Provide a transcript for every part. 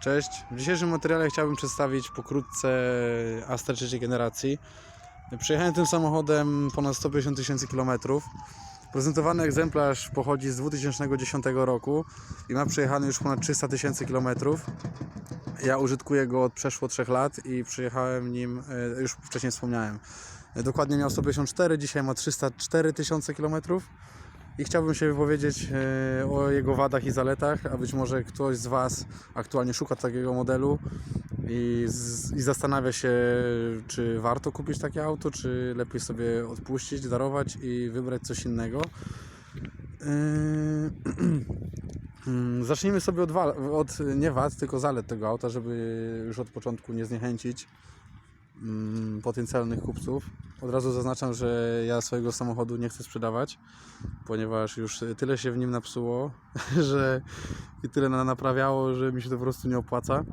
Cześć. W dzisiejszym materiale chciałbym przedstawić pokrótce Astra trzeciej generacji. Przyjechałem tym samochodem ponad 150 tysięcy kilometrów. Prezentowany egzemplarz pochodzi z 2010 roku i ma przejechany już ponad 300 tysięcy kilometrów. Ja użytkuję go od przeszło 3 lat i przyjechałem nim, e, już wcześniej wspomniałem, dokładnie miał 154, dzisiaj ma 304 tysiące kilometrów. I chciałbym się wypowiedzieć e, o jego wadach i zaletach, a być może ktoś z Was aktualnie szuka takiego modelu i, z, i zastanawia się, czy warto kupić takie auto, czy lepiej sobie odpuścić, darować i wybrać coś innego. Yy, Zacznijmy sobie od, od nie wad, tylko zalet tego auta, żeby już od początku nie zniechęcić mm, potencjalnych kupców. Od razu zaznaczam, że ja swojego samochodu nie chcę sprzedawać, ponieważ już tyle się w nim napsuło, że i tyle na- naprawiało, że mi się to po prostu nie opłaca.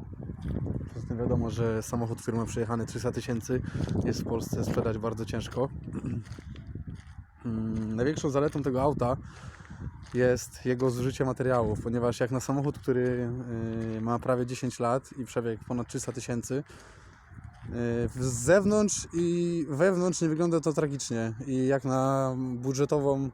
Poza tym wiadomo, że samochód, który ma przejechany 300 tysięcy jest w Polsce sprzedać bardzo ciężko. Mm, Największą zaletą tego auta jest jego zużycie materiałów, ponieważ jak na samochód, który y, ma prawie 10 lat i przebieg ponad 300 tysięcy, z zewnątrz i wewnątrz nie wygląda to tragicznie. I jak na budżetową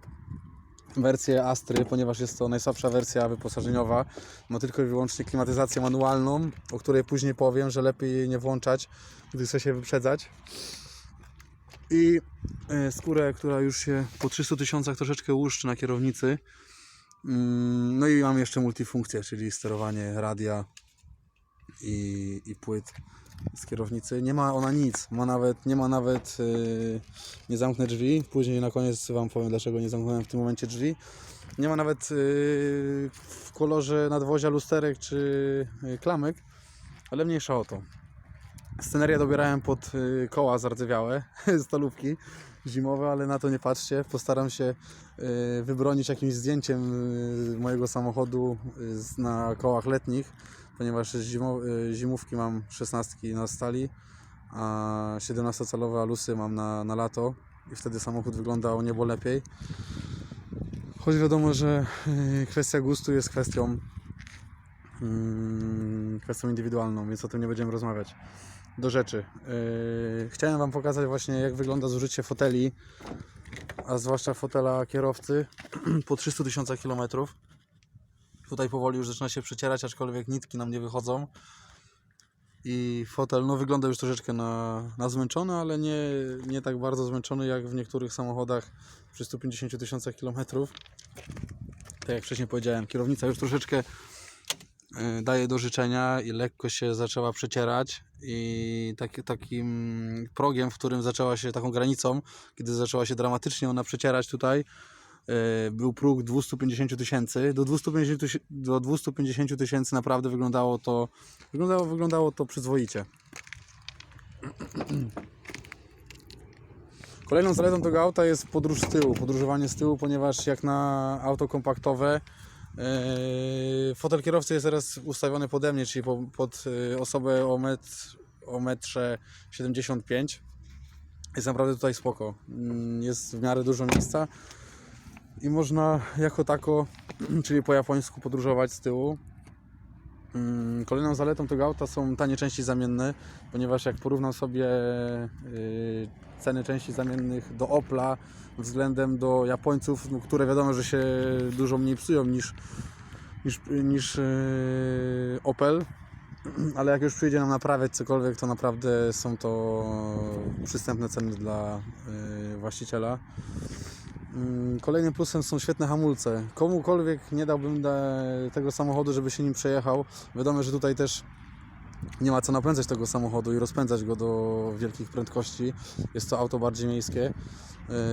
wersję Astry, ponieważ jest to najsłabsza wersja wyposażeniowa, ma tylko i wyłącznie klimatyzację manualną, o której później powiem, że lepiej jej nie włączać, gdy chce się wyprzedzać. I e, skórę, która już się po 300 tysiącach troszeczkę łuszczy na kierownicy. Mm, No i mam jeszcze multifunkcję, czyli sterowanie radia i, i płyt z kierownicy. Nie ma ona nic, ma nawet, nie ma nawet, yy, nie zamknę drzwi. Później na koniec Wam powiem, dlaczego nie zamknąłem w tym momencie drzwi. Nie ma nawet yy, w kolorze nadwozia lusterek czy yy, klamek, ale mniejsza o to. Scenerię dobierałem pod y, koła zardzewiałe, stalówki zimowe, ale na to nie patrzcie. Postaram się y, wybronić jakimś zdjęciem y, mojego samochodu y, z- na kołach letnich, ponieważ y, zimówki mam 16 na stali, a 17-calowe alusy mam na, na lato i wtedy samochód wygląda o niebo lepiej. Choć wiadomo, że y, kwestia gustu jest kwestią mm, kwestią indywidualną, więc o tym nie będziemy rozmawiać. Do rzeczy. Yy, chciałem Wam pokazać właśnie jak wygląda zużycie foteli, a zwłaszcza fotela kierowcy po 300 tysiącach kilometrów. Tutaj powoli już zaczyna się przecierać, aczkolwiek nitki nam nie wychodzą. I fotel no, wygląda już troszeczkę na, na zmęczony, ale nie, nie tak bardzo zmęczony jak w niektórych samochodach przy 150 tysiącach kilometrów. Tak jak wcześniej powiedziałem, kierownica już troszeczkę y, daje do życzenia i lekko się zaczęła przecierać i taki, takim progiem, w którym zaczęła się taką granicą, kiedy zaczęła się dramatycznie ona przecierać tutaj, był próg 250 tysięcy. Do 250 tysi- do 250 tysięcy naprawdę wyglądało to, wyglądało, wyglądało to przyzwoicie. Kolejną zaletą tego auta jest podróż z tyłu, podróżowanie z tyłu, ponieważ jak na auto kompaktowe Yy, fotel kierowcy jest teraz ustawiony pode mnie, czyli po, pod yy, osobę o, metr, o metrze 75. Jest naprawdę tutaj spoko. Mm, Jest w miarę dużo miejsca i można jako tako, czyli po japońsku podróżować z tyłu. Mm, Kolejną zaletą tego auta są tanie części zamienne, ponieważ jak porównam sobie yy, ceny części zamiennych do Opla względem do Japońców, no, które wiadomo, że się dużo mniej psują niż, niż, niż yy, Opel, ale jak już przyjdzie nam naprawiać cokolwiek, to naprawdę są to przystępne ceny dla yy, właściciela. Mm, Kolejnym plusem są świetne hamulce. Komukolwiek nie dałbym da- tego samochodu, żeby się nim przejechał. Wiadomo, że tutaj też nie ma co napędzać tego samochodu i rozpędzać go do wielkich prędkości. Jest to auto bardziej miejskie.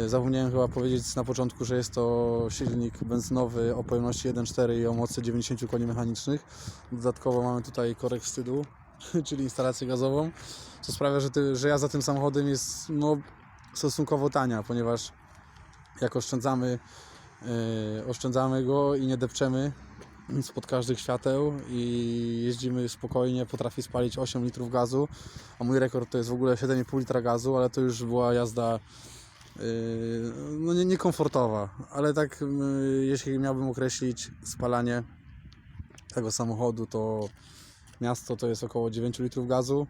Yy, Zapomniałem chyba powiedzieć na początku, że jest to silnik benzynowy o pojemności 1.4 i o mocy 90 koni mechanicznych. Dodatkowo mamy tutaj korek wstydu, czyli instalację gazową, co sprawia, że, ty, że ja za tym samochodem jest no, stosunkowo tania, ponieważ jak oszczędzamy, yy, oszczędzamy go i nie depczemy spod każdych świateł i jeździmy spokojnie, potrafi spalić 8 litrów gazu, a mój rekord to jest w ogóle 7,5 litra gazu, ale to już była jazda yy, no nie, niekomfortowa, ale tak yy, jeśli miałbym określić spalanie tego samochodu, to miasto to jest około 9 litrów gazu.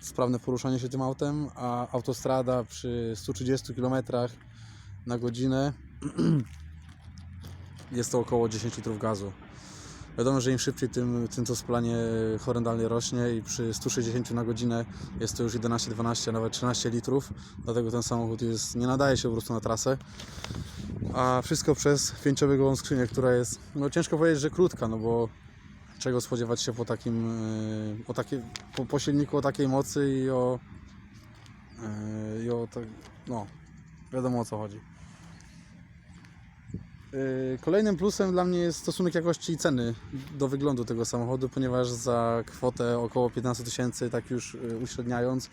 Sprawne poruszanie się tym autem, a autostrada przy 130 km na godzinę jest to około 10 litrów gazu. Wiadomo, że im szybciej, tym, tym to spalanie horrendalnie rośnie i przy 160 na godzinę jest to już 11, 12, a nawet 13 litrów. Dlatego ten samochód jest, nie nadaje się po prostu na trasę. A wszystko przez pięciowygową skrzynię, która jest, no ciężko powiedzieć, że krótka, no bo czego spodziewać się po takim, yy, o takie, po, po silniku o takiej mocy i o, yy, i o tak, no, wiadomo o co chodzi. Yy, Kolejnym plusem dla mnie jest stosunek jakości i ceny do wyglądu tego samochodu, ponieważ za kwotę około 15 tysięcy, tak już yy, uśredniając,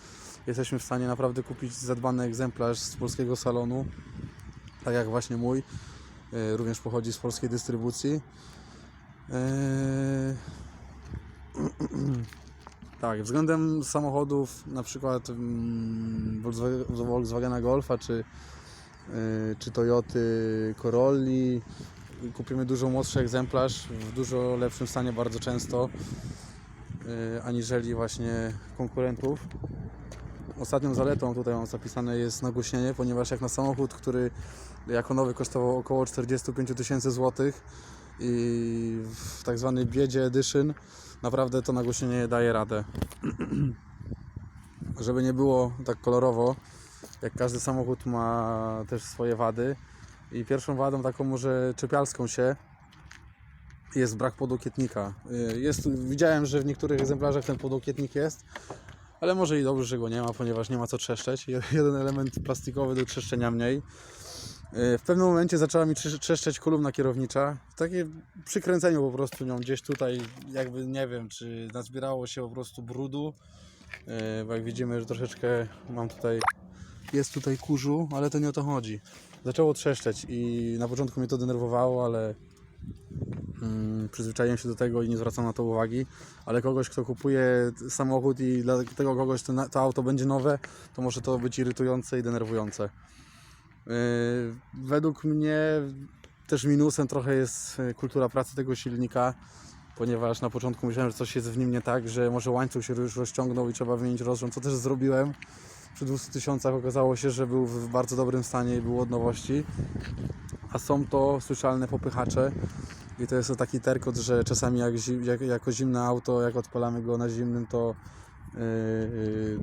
jesteśmy w stanie naprawdę kupić zadbany egzemplarz z polskiego salonu, tak jak właśnie mój, yy, również pochodzi z polskiej dystrybucji. Tak, względem samochodów, na przykład mm, Volkswagen- Volkswagena Golfa czy y, czy Toyoty Corolli. Kupimy dużo młodszy egzemplarz, w dużo lepszym stanie bardzo często, y, aniżeli właśnie konkurentów. Ostatnią zaletą tutaj mam zapisane jest nagłośnienie, ponieważ jak na samochód, który jako nowy kosztował około 45 tysięcy złotych i w tak zwanej biedzie edition naprawdę to nagłośnienie daje radę. Żeby nie było tak kolorowo, jak każdy samochód ma też swoje wady i pierwszą wadą taką może czepialską się jest brak podłokietnika. Y, Jest, widziałem, że w niektórych egzemplarzach ten podłokietnik jest, ale może i dobrze, że go nie ma, ponieważ nie ma co trzeszczeć. Je- Jeden element plastikowy do trzeszczenia mniej. Y, W pewnym momencie zaczęła mi trze- trzeszczeć kolumna kierownicza. Takie przykręceniu po prostu nią gdzieś tutaj, jakby nie wiem, czy nazbierało się po prostu brudu. Y, Bo jak widzimy, że troszeczkę mam tutaj jest tutaj kurzu, ale to nie o to chodzi. Zaczęło trzeszczeć i na początku mnie to denerwowało, ale mm, przyzwyczaiłem się do tego i nie zwracam na to uwagi. Ale kogoś, kto kupuje samochód i dla tego kogoś to, to auto będzie nowe, to może to być irytujące i denerwujące. Yy, według mnie też minusem trochę jest yy, kultura pracy tego silnika, ponieważ na początku myślałem, że coś jest w nim nie tak, że może łańcuch się już rozciągnął i trzeba wymienić rozrząd, co też zrobiłem przy 200 tysiącach okazało się, że był w bardzo dobrym stanie i był od nowości. A są to słyszalne popychacze. I to jest to taki terkot, że czasami jak, zi- jak, jako zimne auto, jak odpalamy go na zimnym, to yy,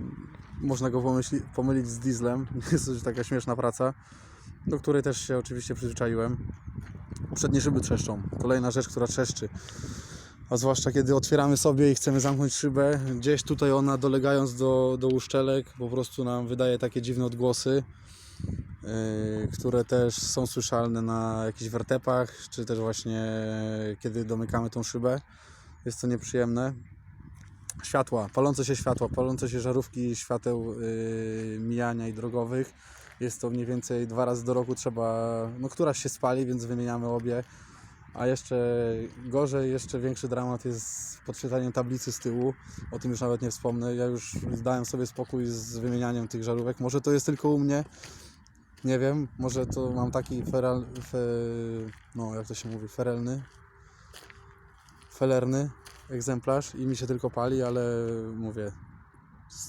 można go pomyśli, pomylić z dieslem. Jest to taka śmieszna praca, do której też się oczywiście przyzwyczaiłem. Przednie szyby trzeszczą. Kolejna rzecz, która trzeszczy. A zwłaszcza kiedy otwieramy sobie i chcemy zamknąć szybę, gdzieś tutaj ona dolegając do, do uszczelek po prostu nam wydaje takie dziwne odgłosy, yy, które też są słyszalne na jakichś wertepach, czy też właśnie kiedy domykamy tą szybę. Jest to nieprzyjemne. Światła, palące się światła, palące się żarówki świateł yy, mijania i drogowych. Jest to mniej więcej dwa razy do roku trzeba, no któraś się spali, więc wymieniamy obie. A jeszcze gorzej, jeszcze większy dramat jest z tablicy z tyłu. O tym już nawet nie wspomnę. Ja już zdałem sobie spokój z wymienianiem tych żarówek. Może to jest tylko u mnie. Nie wiem, może to mam taki feral, fe, no jak to się mówi, ferelny, felerny egzemplarz i mi się tylko pali, ale mówię,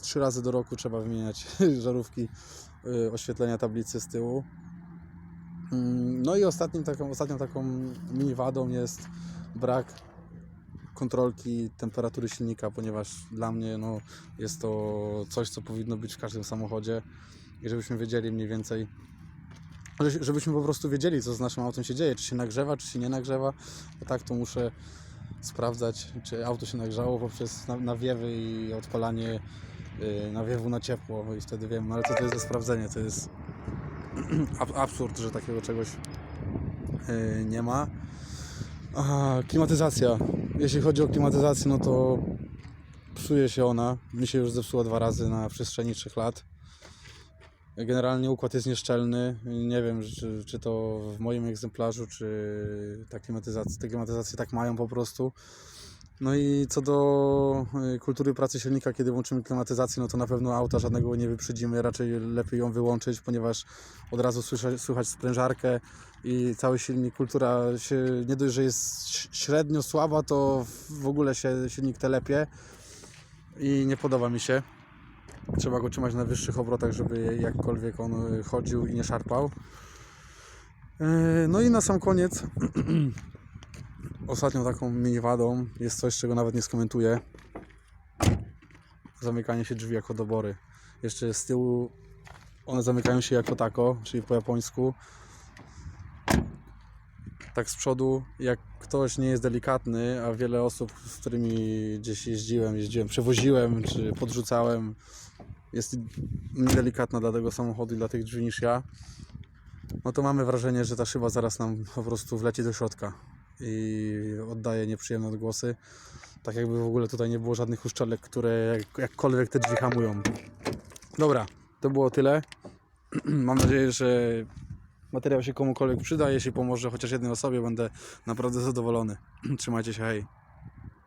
trzy razy do roku trzeba wymieniać żarówki y, oświetlenia tablicy z tyłu. Mm, No i ostatnim taką, ostatnią taką mini wadą jest brak kontrolki temperatury silnika, ponieważ dla mnie no, jest to coś, co powinno być w każdym samochodzie. I żebyśmy wiedzieli mniej więcej, że- żebyśmy po prostu wiedzieli, co z naszym autem się dzieje, czy się nagrzewa, czy się nie nagrzewa. Bo tak to muszę sprawdzać, czy auto się nagrzało poprzez na- nawiewy i odpalanie yy, nawiewu na ciepło. I wtedy wiem, no ale co to jest za sprawdzenie, to jest absurd, że takiego czegoś yy, nie ma. A, klimatyzacja. Jeśli chodzi o klimatyzację, no to psuje się ona. Mi się już zepsuła dwa razy na przestrzeni trzech lat. Generalnie układ jest nieszczelny. Nie wiem, czy, czy to w moim egzemplarzu, czy ta klimatyzacja, te klimatyzacje tak mają po prostu. No i co do y, kultury pracy silnika, kiedy włączymy klimatyzację, no to na pewno auta żadnego nie wyprzedzimy, raczej lepiej ją wyłączyć, ponieważ od razu słyszać, słychać sprężarkę i cały silnik, kultura się nie dość, że jest średnio słaba, to w ogóle się silnik telepie i nie podoba mi się. Trzeba go trzymać na wyższych obrotach, żeby jakkolwiek on y, chodził i nie szarpał. Yy, No i na sam koniec Ostatnią taką mini wadą jest coś, czego nawet nie skomentuję. Zamykanie się drzwi jako dobory. Jeszcze z tyłu one zamykają się jako tako, czyli po japońsku. Tak z przodu, jak ktoś nie jest delikatny, a wiele osób, z którymi gdzieś jeździłem, jeździłem, przewoziłem czy podrzucałem, jest delikatna dla tego samochodu i dla tych drzwi niż ja, no to mamy wrażenie, że ta szyba zaraz nam po prostu wleci do środka i oddaje nieprzyjemne odgłosy. Tak jakby w ogóle tutaj nie było żadnych uszczelek, które jak, jakkolwiek te drzwi hamują. Dobra, to było tyle. Mam nadzieję, że materiał się komukolwiek przyda. Jeśli pomoże chociaż jednej osobie, będę naprawdę zadowolony. Trzymajcie się, hej.